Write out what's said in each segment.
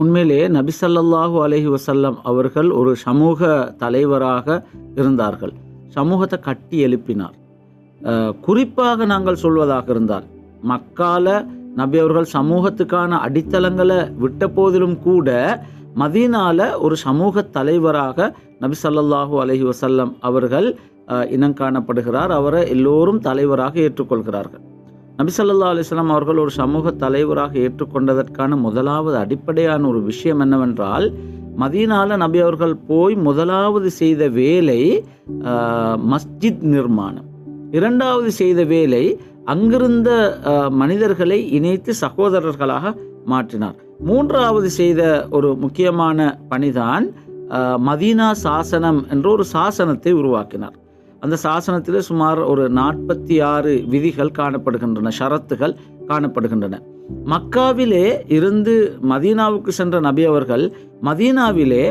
உண்மையிலே நபிசல்லாஹூ அலஹி வசல்லம் அவர்கள் ஒரு சமூக தலைவராக இருந்தார்கள். சமூகத்தை கட்டி எழுப்பினார். குறிப்பாக நாங்கள் சொல்வதாக இருந்தால் மக்கால நபி அவர்கள் சமூகத்துக்கான அடித்தளங்களை விட்ட போதிலும் கூட மதீனால ஒரு சமூக தலைவராக நபி சல்லாஹூ அலஹி வசல்லம் அவர்கள் இனம் காணப்படுகிறார். அவரை எல்லோரும் தலைவராக ஏற்றுக்கொள்கிறார்கள். நபிசல்லா அலிஸ்லாம் அவர்கள் ஒரு சமூக தலைவராக ஏற்றுக்கொண்டதற்கான முதலாவது அடிப்படையான ஒரு விஷயம் என்னவென்றால் மதீனால நபி அவர்கள் போய் முதலாவது செய்த வேலை மஸ்ஜித் நிர்மாணம். இரண்டாவது செய்த வேலை அங்கிருந்த மனிதர்களை இணைத்து சகோதரர்களாக மாற்றினார். மூன்றாவது செய்த ஒரு முக்கியமான பணிதான் மதீனா சாசனம் என்ற ஒரு சாசனத்தை உருவாக்கினார். அந்த சாசனத்தில் சுமார் ஒரு நாற்பத்தி ஆறு விதிகள் காணப்படுகின்றன ஷரத்துகள் காணப்படுகின்றன. மக்காவிலே இருந்து மதீனாவுக்கு சென்ற நபி அவர்கள் மதீனாவிலே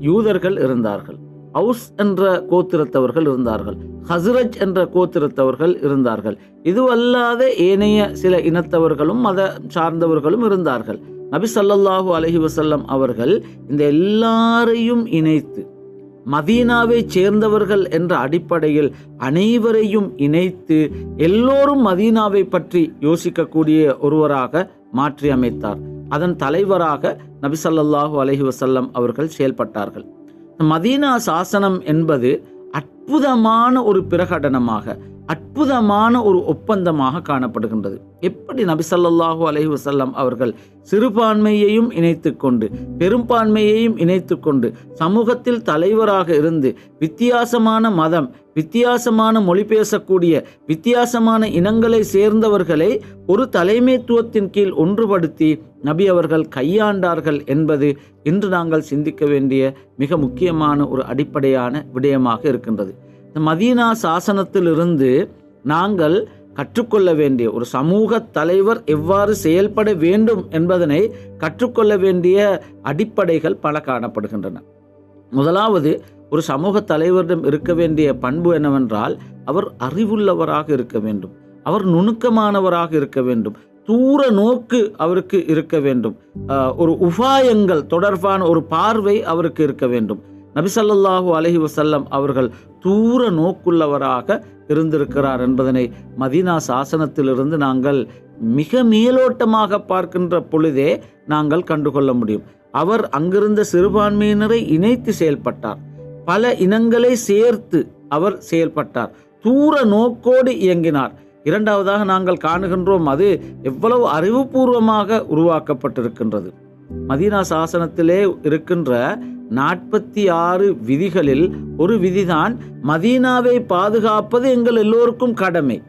யூதர்கள் இருந்தார்கள். அவுஸ் என்ற கோத்திரத்தவர்கள் இருந்தார்கள். ஹஸ்ரஜ் என்ற கோத்திரத்தவர்கள் இருந்தார்கள். இதுவல்லாத ஏனைய சில இனத்தவர்களும் மத சார்ந்தவர்களும் இருந்தார்கள். நபி சல்லல்லாஹு அலஹி வசல்லம் அவர்கள் இந்த எல்லாரையும் இணைத்து மதீனாவை சேர்ந்தவர்கள் என்ற அடிப்படையில் அனைவரையும் இணைத்து எல்லோரும் மதீனாவை பற்றி யோசிக்கக்கூடிய ஒருவராக மாற்றி அமைத்தார். அதன் தலைவராக நபிசல்லாஹு அலஹி வசல்லம் அவர்கள் செயல்பட்டார்கள். மதீனா சாசனம் என்பது அற்புதமான ஒரு பிரகடனமாக அற்புதமான ஒரு ஒப்பந்தமாக காணப்படுகின்றது. எப்படி நபி ஸல்லல்லாஹு அலைஹி வஸல்லம் அவர்கள் சிறுபான்மையையும் இணைத்து கொண்டு பெரும்பான்மையையும் இணைத்து கொண்டு சமூகத்தில் தலைவராக இருந்து வித்தியாசமான மதம் வித்தியாசமான மொழி பேசக்கூடிய வித்தியாசமான இனங்களை சேர்ந்தவர்களை ஒரு தலைமைத்துவத்தின் கீழ் ஒன்றுபடுத்தி நபி அவர்கள் கையாண்டார்கள் என்பது இன்று நாங்கள் சிந்திக்க வேண்டிய மிக முக்கியமான ஒரு அடிப்படையான விடயமாக இருக்கின்றது. மதீனா சாசனத்திலிருந்து நாங்கள் கற்றுக்கொள்ள வேண்டிய ஒரு சமூக தலைவர் எவ்வாறு செயல்பட வேண்டும் என்பதனை கற்றுக்கொள்ள வேண்டிய அடிப்படைகள் பல காணப்படுகின்றன. முதலாவது ஒரு சமூக தலைவரிடம் இருக்க வேண்டிய பண்பு என்னவென்றால் அவர் அறிவுள்ளவராக இருக்க வேண்டும். அவர் நுணுக்கமானவராக இருக்க வேண்டும். தூர நோக்கு அவருக்கு இருக்க வேண்டும். ஒரு உபாயங்கள் தொடர்பான ஒரு பார்வை அவருக்கு இருக்க வேண்டும். நபிசல்லாஹூ அலஹி வசல்லம் அவர்கள் தூர நோக்குள்ளவராக இருந்திருக்கிறார் என்பதனை மதீனா சாசனத்திலிருந்து நாங்கள் மிக மேலோட்டமாக பார்க்கின்ற பொழுதே நாங்கள் கண்டுகொள்ள முடியும். அவர் அங்கிருந்த சிறுபான்மையினரை இணைத்து செயல்பட்டார். பல இனங்களை சேர்த்து அவர் செயல்பட்டார். தூர நோக்கோடு இயங்கினார். இரண்டாவதாக நாங்கள் காணுகின்றோம் அது எவ்வளவு அறிவுபூர்வமாக உருவாக்கப்பட்டிருக்கின்றது. மதீனா சாசனத்திலே இருக்கின்ற நாற்பத்தி ஆறு விதிகளில் ஒரு விதிதான் மதீனாவை பாதுகாப்பது எங்கள் எல்லோருக்கும் கடமை.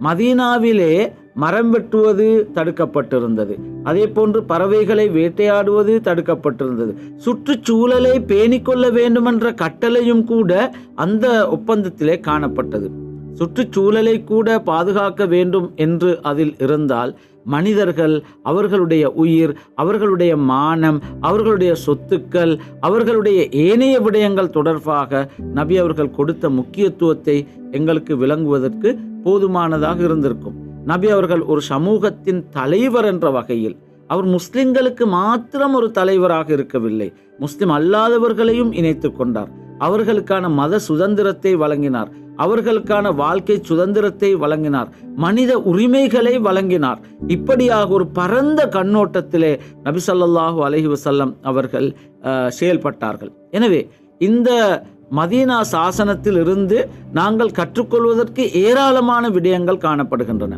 மதீனாவிலே மரம் வெட்டுவது தடுக்கப்பட்டிருந்தது. அதே போன்று பறவைகளை வேட்டையாடுவது தடுக்கப்பட்டிருந்தது. சுற்றுச்சூழலை பேணிக்கொள்ள வேண்டுமென்ற கட்டளையும் கூட அந்த ஒப்பந்தத்திலே காணப்பட்டது. சுற்றுச்சூழலை கூட பாதுகாக்க வேண்டும் என்று அதில் இருந்தால் மனிதர்கள் அவர்களுடைய உயிர் அவர்களுடைய மானம் அவர்களுடைய சொத்துக்கள் அவர்களுடைய ஏனைய விடயங்கள் தொடர்பாக நபி அவர்கள் கொடுத்த முக்கியத்துவத்தை எங்களுக்கு விளங்குவதற்கு போதுமானதாக இருந்திருக்கும். நபி அவர்கள் ஒரு சமூகத்தின் தலைவர் என்ற வகையில் அவர் முஸ்லிம்களுக்கு மாத்திரம் ஒரு தலைவராக இருக்கவில்லை. முஸ்லிம் அல்லாதவர்களையும் இணைத்து கொண்டார். அவர்களுக்கான மத சுதந்திரத்தை வழங்கினார். அவர்களுக்கான வாழ்க்கை சுதந்திரத்தை வழங்கினார். மனித உரிமைகளை வழங்கினார். இப்படியாக ஒரு பரந்த கண்ணோட்டத்திலே நபிசல்லாஹு அலஹி வசல்லம் அவர்கள் செயல்பட்டார்கள். எனவே இந்த மதீனா சாசனத்தில் இருந்து நாங்கள் கற்றுக்கொள்வதற்கு ஏராளமான விடயங்கள் காணப்படுகின்றன.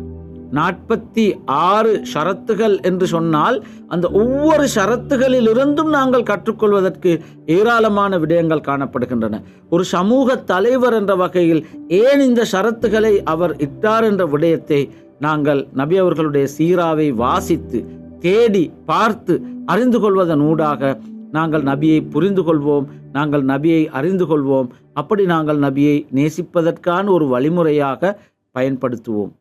நாற்பத்தி ஆறு ஷரத்துகள் என்று சொன்னால் அந்த ஒவ்வொரு ஷரத்துகளிலிருந்தும் நாங்கள் கற்றுக்கொள்வதற்கு ஏராளமான விடயங்கள் காணப்படுகின்றன. ஒரு சமூக தலைவர் என்ற வகையில் ஏன் இந்த ஷரத்துகளை அவர் இட்டார் என்ற விடயத்தை நாங்கள் நபி அவர்களுடைய சீராவை வாசித்து தேடி பார்த்து அறிந்து கொள்வதன் ஊடாக நாங்கள் நபியை புரிந்து கொள்வோம் நாங்கள் நபியை அறிந்து கொள்வோம். அப்படி நாங்கள் நபியை நேசிப்பதற்கான ஒரு வழிமுறையாக பயன்படுத்துவோம்.